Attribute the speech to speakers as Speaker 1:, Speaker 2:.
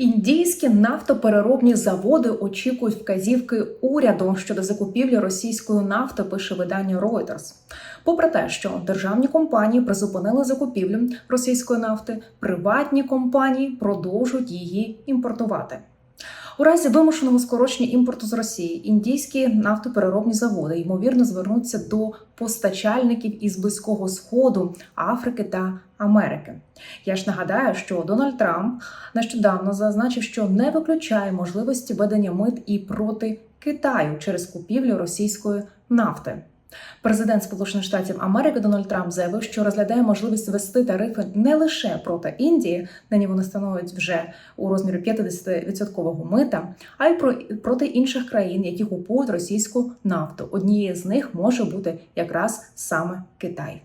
Speaker 1: Індійські нафтопереробні заводи очікують вказівки уряду щодо закупівлі російської нафти, пише видання Reuters. Попри те, що державні компанії призупинили закупівлю російської нафти, приватні компанії продовжують її імпортувати. У разі вимушеного скорочення імпорту з Росії індійські нафтопереробні заводи ймовірно звернуться до постачальників із близького сходу, Африки та Америки. Я ж нагадаю, що Дональд Трамп нещодавно зазначив, що не виключає можливості ведення мит і проти Китаю через купівлю російської нафти. Президент Сполучених Штатів Америки Дональд Трамп заявив, що розглядає можливість ввести тарифи не лише проти Індії, нині вони становлять вже у розмірі 50% мита, а й про проти інших країн, які купують російську нафту. Однією з них може бути якраз саме Китай.